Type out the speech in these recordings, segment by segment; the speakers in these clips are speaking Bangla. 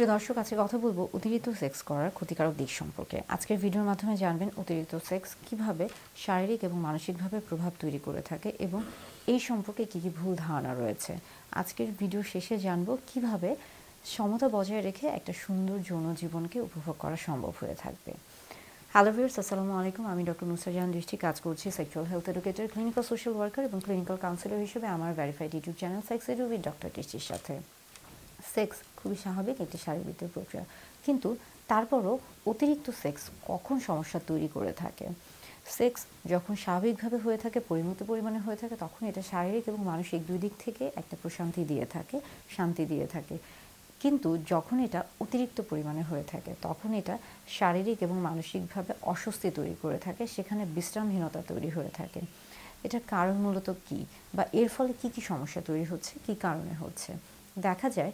প্রিয় দর্শক, আজকে কথা বলব অতিরিক্ত সেক্স করার ক্ষতিকারক দিক সম্পর্কে। আজকের ভিডিওর মাধ্যমে জানবেন অতিরিক্ত সেক্স কীভাবে শারীরিক এবং মানসিকভাবে প্রভাব তৈরি করে থাকে এবং এই সম্পর্কে কী কী ভুল ধারণা রয়েছে। আজকের ভিডিও শেষে জানব কীভাবে সমতা বজায় রেখে একটা সুন্দর যৌন জীবনকে উপভোগ করা সম্ভব হয়ে থাকবে। হ্যালো ভিউর্স আসসালামু আলাইকুম। আমি ডক্টর নুসাজান দৃষ্টি, কাজ করছি sexual health educator clinical social worker এবং ক্লিনিক্যাল কাউন্সিলর হিসেবে আমার verified YouTube channel sex edu with doctor দৃষ্টির সাথে। সেক্স খুবই স্বাভাবিক একটি শারীরবৃত্তীয় প্রক্রিয়া। কিন্তু তারপরও অতিরিক্ত সেক্স কখন সমস্যা তৈরি করে থাকে? সেক্স যখন স্বাভাবিকভাবে হয়ে থাকে, পরিমিত পরিমাণে হয়ে থাকে, তখন এটা শারীরিক এবং মানসিক দুই দিক থেকে একটা প্রশান্তি দিয়ে থাকে, শান্তি দিয়ে থাকে। কিন্তু যখন এটা অতিরিক্ত পরিমাণে হয়ে থাকে, তখন এটা শারীরিক এবং মানসিকভাবে অস্বস্তি তৈরি করে থাকে, সেখানে বিশ্রামহীনতা তৈরি হয়ে থাকে। এটার কারণ মূলত কী? বা এর ফলে কি কি সমস্যা তৈরি হচ্ছে? কি কারণে হচ্ছে? দেখা যায়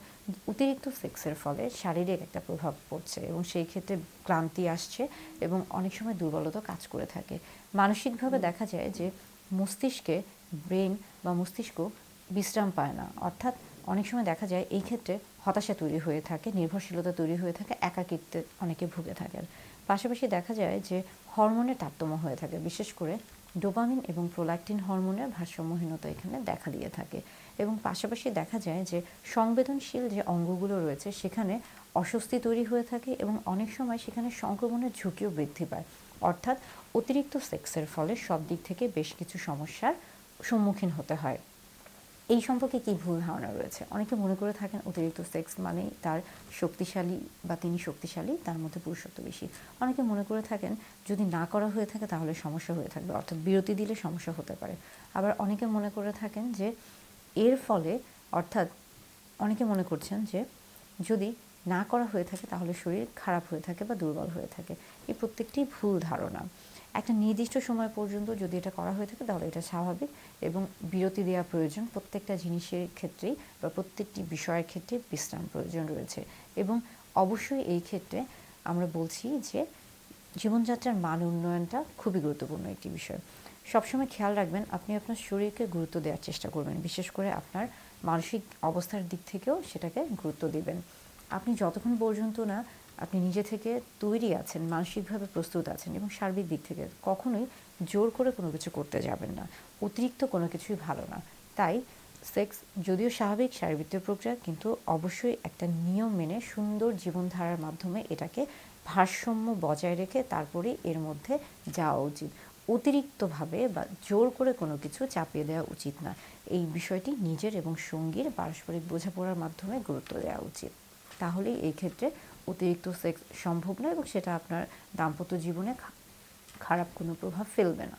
অতিরিক্ত সেক্সের ফলে শারীরিক একটা প্রভাব পড়ছে এবং সেই ক্ষেত্রে ক্লান্তি আসছে এবং অনেক সময় দুর্বলতা কাজ করে থাকে। মানসিকভাবে দেখা যায় যে মস্তিষ্কে ব্রেন বা মস্তিষ্ক বিশ্রাম পায় না। অর্থাৎ অনেক সময় দেখা যায় এই ক্ষেত্রে হতাশা তৈরি হয়ে থাকে, নির্ভরশীলতা তৈরি হয়ে থাকে, একাকিত্বে অনেকে ভুগে থাকেন। পাশাপাশি দেখা যায় যে হরমোনের তারতম্য হয়ে থাকে, বিশেষ করে ডোপামিন এবং প্রোল্যাক্টিন হরমোনের ভারসাম্যহীনতা এখানে দেখা দিয়ে থাকে। এবং পাশাপাশি দেখা যায় যে সংবেদনশীল যে অঙ্গগুলো রয়েছে, সেখানে অস্বস্তি তৈরি হয়ে থাকে এবং অনেক সময় সেখানে সংক্রমণের ঝুঁকিও বৃদ্ধি পায়। অর্থাৎ অতিরিক্ত সেক্সের ফলে সব দিক থেকে বেশ কিছু সমস্যার সম্মুখীন হতে হয়। এই সম্পর্কে কি ভুল ধারণা রয়েছে? অনেকে মনে করে থাকেন অতিরিক্ত সেক্স মানে তার শক্তিশালী বা তিনি শক্তিশালী, তার মধ্যে পুরুষত্ব বেশি। অনেকে মনে করে থাকেন যদি না করা হয়ে থাকে তাহলে সমস্যা হয়ে থাকবে, অর্থাৎ বিরতি দিলে সমস্যা হতে পারে। আবার অনেকে মনে করে থাকেন যে এর ফলে, অর্থাৎ অনেকে মনে করছেন যে যদি না করা হয়ে থাকে তাহলে শরীর খারাপ হয়ে থাকে বা দুর্বল হয়ে থাকে। এই প্রত্যেকটি ভুল ধারণা। একটা নির্দিষ্ট সময় পর্যন্ত যদি এটা করা হয়ে থাকে তাহলে এটা স্বাভাবিক এবং বিরতি দেওয়া প্রয়োজন। প্রত্যেকটা জিনিসের ক্ষেত্রেই বা প্রত্যেকটি বিষয়ের ক্ষেত্রে বিশ্রাম প্রয়োজন রয়েছে এবং অবশ্যই এই ক্ষেত্রে আমরা বলছি যে জীবনযাত্রার মান উন্নয়নটা খুবই গুরুত্বপূর্ণ একটি বিষয়। সবসময় খেয়াল রাখবেন আপনি আপনার শরীরকে গুরুত্ব দেওয়ার চেষ্টা করবেন। বিশেষ করে আপনার মানসিক অবস্থার দিক থেকেও সেটাকে গুরুত্ব দিবেন। আপনি যতক্ষণ পর্যন্ত না আপনি নিজে থেকে তৈরি আছেন, মানসিকভাবে প্রস্তুত আছেন এবং সার্বিক দিক থেকে কখনোই জোর করে কোনো কিছু করতে যাবেন না, অতিরিক্ত কোনো কিছুই ভালো না। তাই সেক্স যদিও স্বাভাবিক শারীরবৃত্তীয় প্রক্রিয়া, কিন্তু অবশ্যই একটা নিয়ম মেনে সুন্দর জীবনধারার মাধ্যমে এটাকে ভারসাম্য বজায় রেখে তারপরেই এর মধ্যে যাওয়া উচিত। অতিরিক্তভাবে বা জোর করে কোনো কিছু চাপিয়ে দেওয়া উচিত না। এই বিষয়টি নিজের এবং সঙ্গীর পারস্পরিক বোঝাপড়ার মাধ্যমে গুরুত্ব দেওয়া উচিত। তাহলেই এই ক্ষেত্রে অতিরিক্ত সেক্স সম্ভব নয় এবং সেটা আপনার দাম্পত্য জীবনে খারাপ কোনো প্রভাব ফেলবে না।